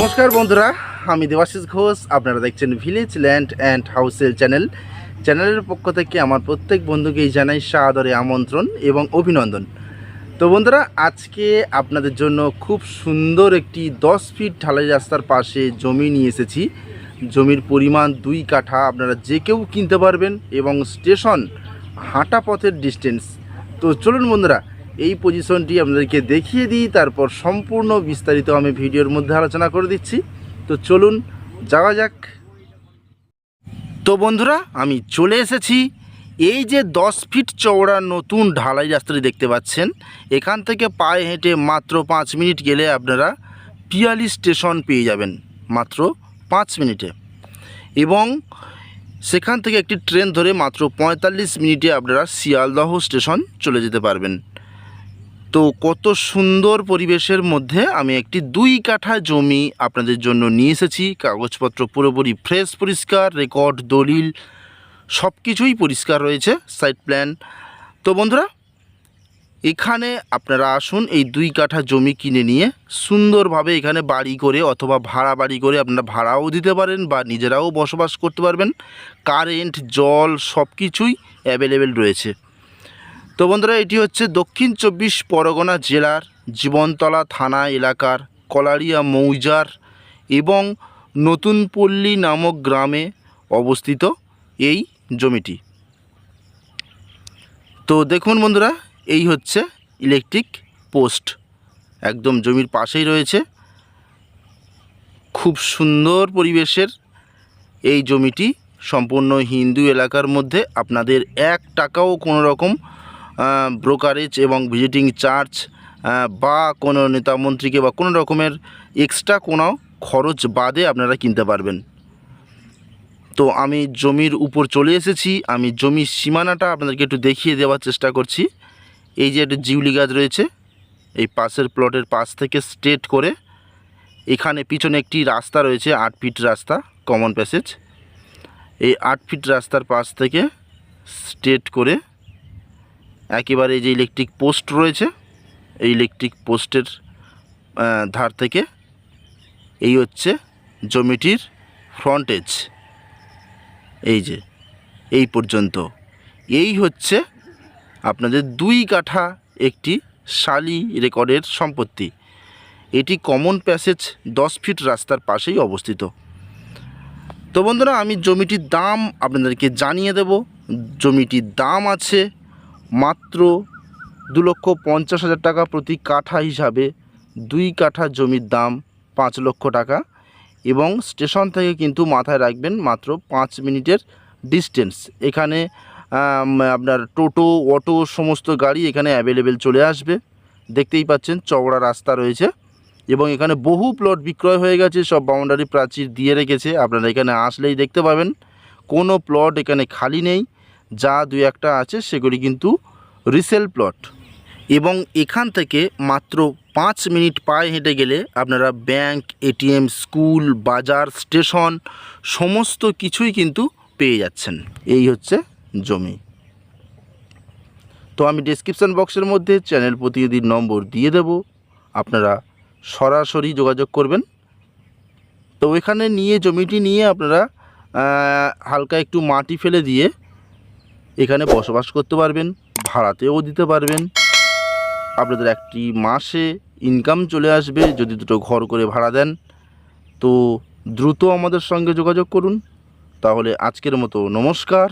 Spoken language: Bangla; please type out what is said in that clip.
নমস্কার বন্ধুরা, আমি দেবাশিস ঘোষ, আপনারা দেখছেন ভিলেজ ল্যান্ড অ্যান্ড হাউসেল চ্যানেল চ্যানেলের পক্ষ থেকে আমার প্রত্যেক বন্ধুকেই জানাই সাদরে আমন্ত্রণ এবং অভিনন্দন। তো বন্ধুরা, আজকে আপনাদের জন্য খুব সুন্দর একটি দশ ফিট ঢালাই রাস্তার পাশে জমি নিয়ে এসেছি। জমির পরিমাণ দুই কাঠা, আপনারা যে কেউ কিনতে পারবেন এবং স্টেশন হাঁটা পথের ডিস্টেন্স তো চলুন বন্ধুরা এই পজিশনটি আপনাদেরকে দেখিয়ে দিই, তারপর সম্পূর্ণ বিস্তারিত আমি ভিডিওর মধ্যে আলোচনা করে দিচ্ছি। তো চলুন, যাওয়া যাক। তো বন্ধুরা, আমি চলে এসেছি। এই যে দশ ফিট চওড়া নতুন ঢালাই রাস্তাটি দেখতে পাচ্ছেন, এখান থেকে পায়ে হেঁটে মাত্র পাঁচ মিনিট গেলে আপনারা পিয়ালি স্টেশন পেয়ে যাবেন, মাত্র পাঁচ মিনিটে। এবং সেখান থেকে একটি ট্রেন ধরে মাত্র পঁয়তাল্লিশ মিনিটে আপনারা শিয়ালদহ স্টেশন চলে যেতে পারবেন। তো কত সুন্দর পরিবেশের মধ্যে আমি একটি দুই কাঠা জমি আপনাদের জন্য নিয়ে এসেছি। কাগজপত্র পুরোপুরি ফ্রেশ পরিষ্কার রেকর্ড দলিল সব কিছুই পরিষ্কার রয়েছে সাইট প্ল্যান তো বন্ধুরা, এখানে আপনারা আসুন, এই দুই কাঠা জমি কিনে নিয়ে সুন্দরভাবে এখানে বাড়ি করে অথবা ভাড়া বাড়ি করে আপনারা ভাড়াও দিতে পারেন বা নিজেরাও বসবাস করতে পারবেন। কারেন্ট জল সব কিছুই অ্যাভেলেবেল রয়েছে। তো বন্ধুরা, এটি হচ্ছে দক্ষিণ চব্বিশ পরগনা জেলার জীবনতলা থানা এলাকার কলারিয়া মৌজার এবং নতুন পল্লী নামক গ্রামে অবস্থিত এই জমিটি। তো দেখুন বন্ধুরা, এই হচ্ছে ইলেকট্রিক পোস্ট। একদম জমির পাশেই রয়েছে। খুব সুন্দর পরিবেশের এই জমিটি। সম্পূর্ণ হিন্দু এলাকার মধ্যে। আপনাদের এক টাকাও কোনো রকম ব্রোকারেজ এবং ভিজিটিং চার্জ বা কোনো নেতা মন্ত্রীকে বা কোনো রকমের এক্সট্রা কোনো খরচ বাদে আপনারা কিনতে পারবেন। তো আমি জমির উপর চলে এসেছি, আমি জমির সীমানাটা আপনাদেরকে একটু দেখিয়ে দেওয়ার চেষ্টা করছি। এই যে একটা জিউলি গাছ রয়েছে, এই পাশের প্লটের পাশ থেকে স্ট্রেট করে এখানে পিছনে একটি রাস্তা রয়েছে, আট ফিট রাস্তা কমন প্যাসেজ এই আট ফিট রাস্তার পাশ থেকে স্ট্রেট করে একেবারে যে ইলেকট্রিক পোস্ট রয়েছে, এই ইলেকট্রিক পোস্টের ধার থেকে এই হচ্ছে জমিটির ফ্রন্টেজ এই যে, এই পর্যন্ত। এই হচ্ছে আপনাদের দুই কাঠা একটি শালি রেকর্ডের সম্পত্তি। এটি কমন প্যাসেজ দশ ফিট রাস্তার পাশেই অবস্থিত। তো বন্ধুরা, আমি জমিটির দাম আপনাদেরকে জানিয়ে দেব। জমিটির দাম আছে মাত্র দু লক্ষ পঞ্চাশ হাজার টাকা প্রতি কাঠা হিসাবে দুই কাঠা জমির দাম পাঁচ লক্ষ টাকা এবং স্টেশন থেকে কিন্তু মাথায় রাখবেন মাত্র পাঁচ মিনিটের ডিস্টেন্স। এখানে আপনার টোটো, অটো সমস্ত গাড়ি এখানে অ্যাভেলেবেল চলে আসবে। দেখতেই পাচ্ছেন চওড়া রাস্তা রয়েছে এবং এখানে বহু প্লট বিক্রয় হয়ে গেছে, সব বাউন্ডারি প্রাচীর দিয়ে রেখেছে। আপনারা এখানে আসলেই দেখতে পাবেন। কোনো প্লট এখানে খালি নেই। যা দু একটা আছে, সেগুলি কিন্তু রিসেল প্লট এবং এখান থেকে মাত্র পাঁচ মিনিট পায়ে হেঁটে গেলে আপনারা ব্যাংক এটিএম স্কুল বাজার স্টেশন সমস্ত কিছুই কিন্তু পেয়ে যাচ্ছেন। এই হচ্ছে জমি। তো আমি ডিসক্রিপশান বক্সের মধ্যে চ্যানেল প্রতিনিধির নম্বর দিয়ে দেব। আপনারা সরাসরি যোগাযোগ করবেন। তো এখানে নিয়ে জমিটি নিয়ে আপনারা হালকা একটু মাটি ফেলে দিয়ে এখানে বসবাস করতে পারবেন, ভাড়াতেও দিতে পারবেন। আপনাদের একটি মাসে ইনকাম চলে আসবে যদি দুটো ঘর করে ভাড়া দেন। তো দ্রুত আমাদের সঙ্গে যোগাযোগ করুন। তাহলে আজকের মতো নমস্কার।